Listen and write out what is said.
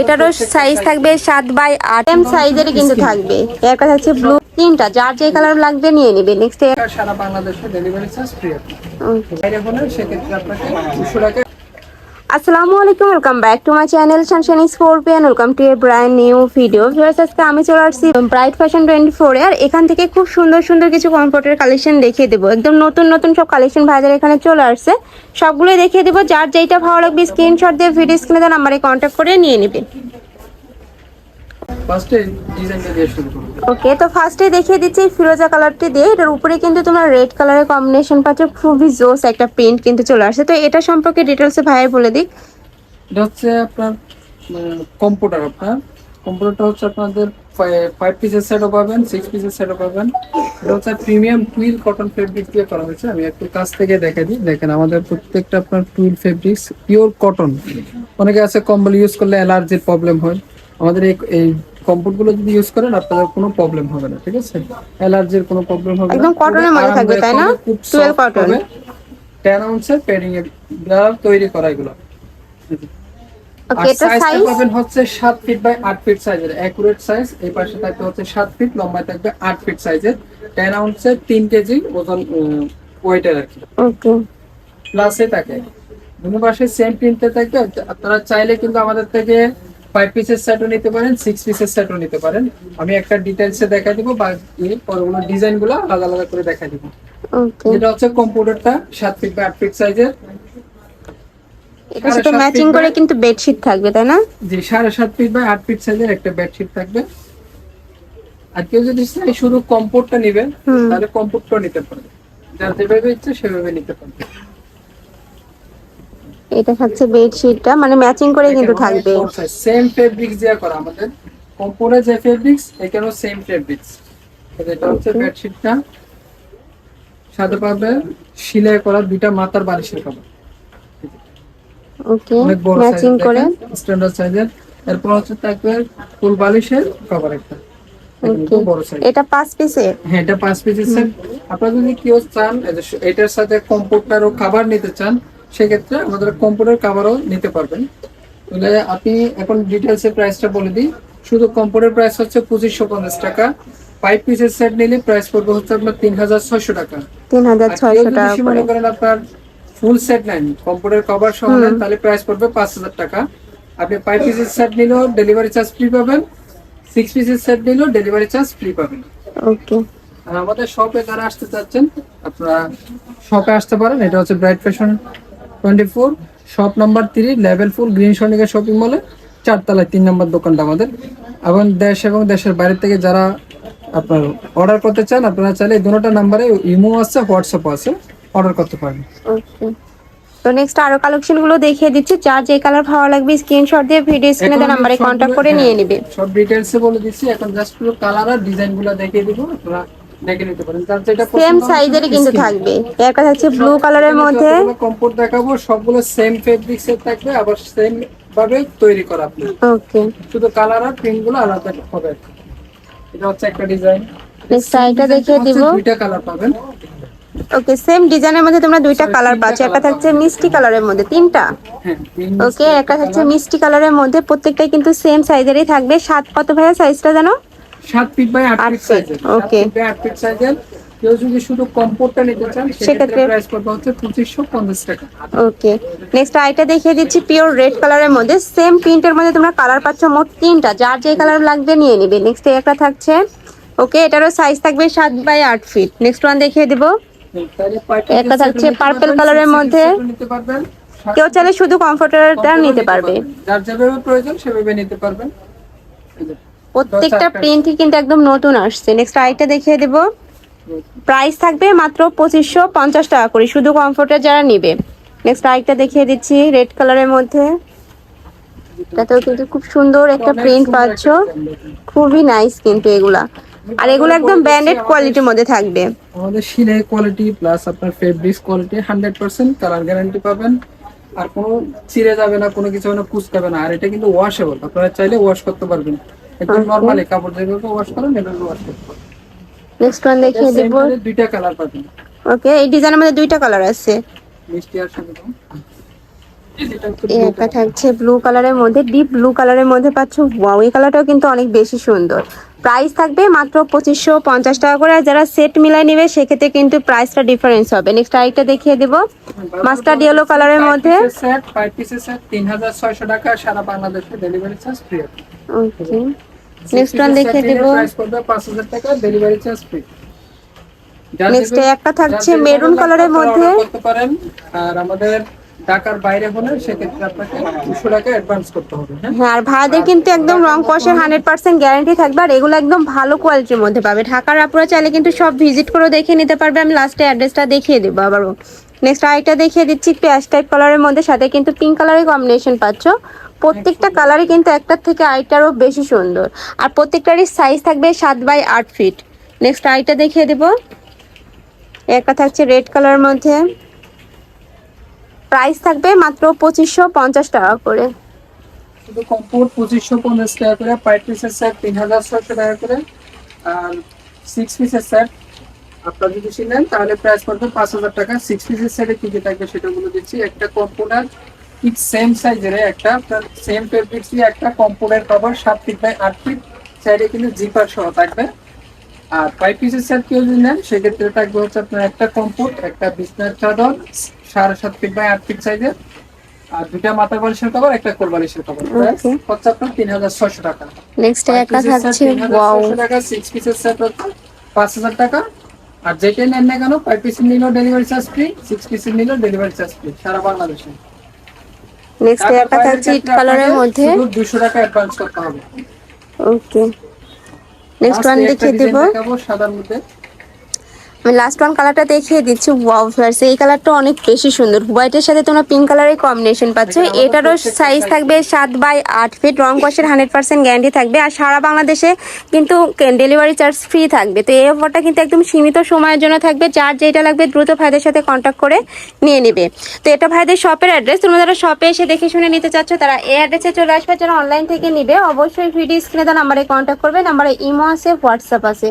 এটারও সাইজ থাকবে সাত বাই আট। এম সাইজেরই কিন্তু থাকবে। এর কথা হচ্ছে ব্লু তিনটা। যার যে কালার লাগবে নিয়ে নিবে। নেক্সট সারা বাংলাদেশে ডেলিভারি চার্জ ফ্রি বাইরে হলে সেক্ষেত্রে আপনাকে দুশো টাকা আসসালামু আলাইকুম welcome back to my channel sunshine scorpion welcome to a brand new video viewers আজকে আমি চলে আসছি ব্রাইট ফ্যাশন টোয়েন্টি ফোরে আর এখান থেকে খুব সুন্দর সুন্দর কিছু কমফোর্টের কালেকশন দেখিয়ে দেবো। একদম নতুন নতুন সব কালেকশন বাজারে এখানে চলে আসছে। সবগুলোই দেখিয়ে দেবো। যার যেইটা ভালো লাগবে স্ক্রিনশট দিয়ে ভিডিও স্ক্রিনে তার নাম্বারে কন্ট্যাক্ট করে নিয়ে নেবে। ফার্স্টে ডিজাইনটা দিয়ে শুরু করব ওকে তো ফার্স্টে দেখিয়ে দিচ্ছি ফিরোজা কালারটি দিয়ে। এটার উপরে কিন্তু তোমরা রেড কালারের কম্বিনেশন পাচ্ছ। খুবই জোস একটা প্রিন্ট কিন্তু চলে আসছে। তো এটা সম্পর্কে ডিটেলসে ভাইয়ের বলে দিক। এটা হচ্ছে আপনার কম্পিউটার আপনার। কম্পিউটারটা হচ্ছে আপনাদের ফাইভ পিসের সেটও পাবেন সিক্স পিসের সেটও পাবেন। এটা হচ্ছে প্রিমিয়াম টুইল কটন ফেব্রিক দিয়ে করা হয়েছে। আমি একটু কাছ থেকে দেখা দিই। দেখেন আমাদের প্রত্যেকটা আপনার টুইল ফেব্রিক্স পিওর কটন অনেকে আছে কম্বল ইউজ করলে অ্যালার্জির প্রবলেম হয়। আমাদের এই এই কম্পিউটারগুলো যদি ইউজ করেন আপনাদের কোনো প্রবলেম হবে না ঠিক আছে? অ্যালার্জির কোনো প্রবলেম হবে না। একদম কটনের মধ্যে থাকবে, তাই না? খুব 12 cotton। টেন আউন্সের প্যাডিং এর দ্বারা তৈরি করা এগুলো। এটা সাইজ পাবেন হচ্ছে 7 ফিট বাই 8 ফিট সাইজের অ্যাকুরেট সাইজ এই পাশে থাকবে হচ্ছে 7 ফিট লম্বায় থাকবে 8 ফিট সাইজের 10 আউন্সের 3 কেজি ওজন ওয়েটের আর কি। ওকে প্লাসে থাকে। দুটো পাশে সেম প্রিন্টে থাকবে। আপনারা চাইলে কিন্তু আমাদের থেকে ফাইভ পিসের সেটও নিতে পারেন সিক্স পিসের সেটও নিতে পারেন। আমি একটা ডিটেলসে দেখা দিব বা পরগুলো ডিজাইনগুলো আলাদা আলাদা করে দেখা দিব। যেটা হচ্ছে কম্পিউটারটা 7 ফিট বাই 8 ফিট সাইজের এটা ম্যাচিং করে কিন্তু বেডশিট থাকবে তাই না? জি সাড়ে সাত ফিট বাই আট ফিট সাইজের একটা বেডশিট থাকবে। আর কেউ যদি চাই শুধু কম্পোর্টটা নেবেন। তাহলে কম্পোর্টটা নিতে পারবে। যার যেভাবে ইচ্ছে সেভাবে নিতে পারবে। এটা থাকছে বেডশিটটা মানে ম্যাচিং করে কিন্তু থাকবে। সেম ফেব্রিক্স দিয়ে করা আমাদের। কম্পোর্টে যে ফেব্রিক্স এখানেও সেম ফেব্রিক্স এটা হচ্ছে বেডশিটটা সাথে পাবে সেলাই করা দুইটা মাথার বালিশের কভার ওকে ম্যাচিং করে। স্ট্যান্ডার্ড সাইজের এরপর হচ্ছে থাকবে ফুল বালিশের কভার একটা। এটা পাঁচ পিসের হ্যাঁ এটা পাঁচ পিসের আপনারা যদি কেউ চান এটার সাথে কম্পিউটার ও খাবার নিতে চান সেক্ষেত্রে আমাদের কম্পিউটার খাবারও নিতে পারবেন। তাহলে আপনি এখন ডিটেলস এর প্রাইসটা বলে দিই। শুধু কম্পিউটার প্রাইস হচ্ছে পঁচিশশো পঞ্চাশ টাকা। ফাইভ পিসের সেট নিলে প্রাইস পড়বে হচ্ছে আপনার তিন হাজার ছয়শো টাকা। তিন হাজার ছয়শো টাকা মনে করেন আপনার ফুল সেট নেন কম্পিউটার কভার সহ নেন তাহলে প্রাইস পড়বে পাঁচ হাজার টাকা। আপনি ফাইভ পিসের সেট নিলেও ডেলিভারি চার্জ ফ্রি পাবেন। সিক্স পিসের সেট নিলেও ডেলিভারি চার্জ ফ্রি পাবেন। ওকে। আর আমাদের শপে যারা আসতে চাচ্ছেন আপনারা শপে আসতে পারেন। এটা হচ্ছে bright fashion twenty four shop number three level four green Sonica shopping মলে চারতলায় তিন নম্বর দোকানটা আমাদের। এবং দেশ এবং দেশের বাইরে থেকে যারা আপনার অর্ডার করতে চান আপনারা চাইলে এই দুটো নাম্বারে ইমো আছে হোয়াটসঅ্যাপ আছে অর্ডার করতে পারেন তো নেক্সট আরও কালেকশনগুলো দেখিয়ে দিচ্ছি। যার যে কালার ভালো লাগবে স্ক্রিনশট দিয়ে ভিডিও স্ক্রিনে দেওয়া নাম্বারে কন্ট্যাক্ট করে হ্যাঁ, নিয়ে নেবে। সব ডিটেলসে বলে দিচ্ছি। এখন জাস্ট পুরো কালার আর ডিজাইনগুলো দেখিয়ে দিব। আপনারা দেখে নিতে পারেন। তার যেটা সেম সাইজেরই কিন্তু থাকবে। একটা থাকছে ব্লু কালারের মধ্যে। কম্পোর্ট দেখাবো সবগুলো সেম ফেব্রিক্স এর থাকবে আবার সেম ভাবে তৈরি করা আপনি ওকে শুধু কালার আর প্রিন্টগুলো আলাদা হবে। এটা হচ্ছে একটা ডিজাইন সাইডটা দেখিয়ে দিব। দুইটা কালার পাবেন। ওকে সেম ডিজাইনের মধ্যে তোমরা দুইটা কালার পাচ্ছ। একটা থাকছে মিষ্টি কালারের মধ্যে তিনটা। ওকে একটা থাকছে মিষ্টি কালারের মধ্যে। প্রত্যেকটাই কিন্তু সেম সাইজেরই থাকবে। সাত কত ভাইয়া সাইজটা জানো? সাত ফিট বাই আট ফিট সাইজের বাই আট ফিট সাইজের কেউ যদি শুধু কম্পোর্টটা নিতে চান সেক্ষেত্রে প্রাইস পড়বে হচ্ছে পঁচিশশো পঞ্চাশ টাকা। ওকে নেক্সট আইটা দেখিয়ে দিচ্ছি পিওর রেড কালারের মধ্যে। সেম প্রিন্টের মধ্যে তোমরা কালার পাচ্ছ মোট তিনটা। যার যে কালার লাগবে নিয়ে নিবে। নেক্সট একটা থাকছে। ওকে এটারও সাইজ থাকবে সাত বাই আট ফিট নেক্সট ওয়ান দেখিয়ে দিব। একটা থাকছে six piece মধ্যে। নিতে পারবেন কেউ চাইলে শুধু কমফোর্টারটা নিতে পারবে। যার যেভাবে প্রয়োজন সেভাবে নিতে পারবেন। প্রত্যেকটা প্রিন্টই কিন্তু একদম নতুন আসছে। নেক্সট আইটা দেখিয়ে দেব। প্রাইস থাকবে মাত্র পঁচিশশো পঞ্চাশ টাকা করে শুধু কমফোর্টার যারা নিবে। নেক্সট আইটা দেখিয়ে দিচ্ছি রেড কালারের মধ্যে। এটাতেও কিন্তু খুব সুন্দর একটা প্রিন্ট পাচ্ছ। খুবই নাইস কিন্তু এগুলা। আর এগুলো একদম ব্র্যান্ডেড কোয়ালিটির মধ্যে থাকবে। আমাদের সিলাই কোয়ালিটি প্লাস আপনার fabrics quality hundred percent colour guarantee পাবেন। আর কোনো চিড়ে যাবে না কোনো কিছু না কুচকাবে না। আর এটা কিন্তু ওয়াশেবল আপনারা চাইলে ওয়াশ করতে পারবেন। একদম Okay. নর্মালি কাপড় যেভাবে ওয়াশ করেন এভাবে ওয়াশ করতে নেক্সট ওয়ান দেখিয়ে দেব দুইটা কালার পাবেন। ওকে এই ডিজাইনের মধ্যে দুইটা কালার আছে। মিষ্টি আর এটা। থাকছে ব্লু কালারের মধ্যে ডিপ ব্লু কালারের মধ্যে পাচ্ছ। ওয়াও এই কালারটাও কিন্তু অনেক বেশি সুন্দর। প্রাইস থাকবে মাত্র পঁচিশশো পঞ্চাশ টাকা করে। আর যারা সেট মিলাই নেবে সেক্ষেত্রে কিন্তু প্রাইসটা ডিফারেন্স হবে। নেক্সট আরেকটা দেখিয়ে দেবো। মাস্টার্ড ইয়েলো কালারের মধ্যে। সেট ফাইভ সেট তিন হাজার ছয়শো টাকা সারা বাংলাদেশে delivery charge free okay next one দেখিয়ে দেবো প্রাইস পড়বে পাঁচ হাজার টাকা ডেলিভারি চার্জ ফ্রি নেক্সট একটা থাকছে মেরুন কালারের মধ্যে। করতে পারেন আর আমাদের ঢাকার বাইরে হলে সেক্ষেত্রে আপনাকে দুশো টাকা অ্যাডভান্স করতে হবে হ্যাঁ? হ্যাঁ আর ভাইদের কিন্তু একদম রং কষের হান্ড্রেড পার্সেন্ট গ্যারান্টি থাকবে আর এগুলো একদম ভালো কোয়ালিটির মধ্যে পাবে। ঢাকার আপুরা চাইলে কিন্তু সব ভিজিট করে দেখে নিতে পারবে আমি লাস্টে অ্যাড্রেসটা দেখিয়ে দেবো আবারও। নেক্সট আরেকটা দেখিয়ে দিচ্ছি পেঁয়াজ টাইপ কালারের মধ্যে সাথে কিন্তু পিঙ্ক কালারের কম্বিনেশন পাচ্ছ। প্রত্যেকটা কালারই কিন্তু একটার থেকে আরেকটারও বেশি সুন্দর। আর প্রত্যেকটারই সাইজ থাকবে সাত বাই আট ফিট নেক্সট আইটা দেখিয়ে দেবো। একটা থাকছে রেড কালারের মধ্যে। প্রাইস থাকবে মাত্র পঁচিশশো পঞ্চাশ টাকা করে। কম্পোর্ট পঁচিশশো পঞ্চাশ টাকা করে ফাইভ পিসের সেট তিন হাজার ছয়শো টাকা করে। আর সিক্স পিসের সেট আপনারা যদি নেন তাহলে প্রাইস পড়বে পাঁচ হাজার টাকা। সিক্স পিসের সেটে কি কি থাকবে সেটা বলে দিচ্ছি। একটা কম্পোনার ঠিক সেম সাইজের একটা আপনার সেম ফেব্রিক্স একটা কম্পোনের কভার সাত ফিট বাই আট ফিট সাইডে কিন্তু জিপার সহ থাকবে। আর ফাইভ পিসের সেট কেউ যদি নেন সেক্ষেত্রে থাকবে হচ্ছে আপনার একটা কম্পোর্ট একটা বিছনার চাদর সাড়ে সাত ফিট বাই আট ফিট সাইজের আর দুটা মাথা বালিশের কভার একটা কোল বালিশের কভার. হচ্ছে আপনার তিন হাজার ছয়শো টাকা। নেক্সট একটা থাকছে ওয়াও টাকা সিক্স পিসের সেট হচ্ছে পাঁচ হাজার টাকা। আর যেটাই নেন না কেন ফাইভ পিসের নিলেও ডেলিভারি চার্জ ফ্রি সিক্স পিসের নিলেও ডেলিভারি চার্জ ফ্রি সারা বাংলাদেশে। নেক্সট একটা থাকছে চিট কালারের মধ্যে। 200 টাকা অ্যাডভান্স করতে হবে। ওকে নেক্সট ওয়ান দেখিয়ে দেব। সাদার মধ্যে। আমি লাস্ট ওয়ান কালারটা দেখিয়ে দিচ্ছি ওয়াও ফ্লার্স এই কালারটা অনেক বেশি সুন্দর। হোয়াইটের সাথে তোমরা পিঙ্ক কালারের কম্বিনেশন পাচ্ছ। এটারও সাইজ থাকবে সাত বাই আট ফিট রং কষের হান্ড্রেড পার্সেন্ট গ্যারান্টি থাকবে। আর সারা বাংলাদেশে কিন্তু ডেলিভারি চার্জ ফ্রি থাকবে। তো এই অফারটা কিন্তু একদম সীমিত সময়ের জন্য থাকবে। যার যেটা লাগবে দ্রুত ভাইদের সাথে কন্ট্যাক্ট করে নিয়ে নেবে। তো এটা ভাইদের শপের অ্যাড্রেস তোমরা যারা শপে এসে দেখে শুনে নিতে চাচ্ছ তারা এই অ্যাড্রেসে চলে আসবে। যারা অনলাইন থেকে নিবে অবশ্যই ভিডিও স্ক্রিনে তার নাম্বারে কন্ট্যাক্ট করবে। নাম্বারে ইমো আছে হোয়াটসঅ্যাপ আছে।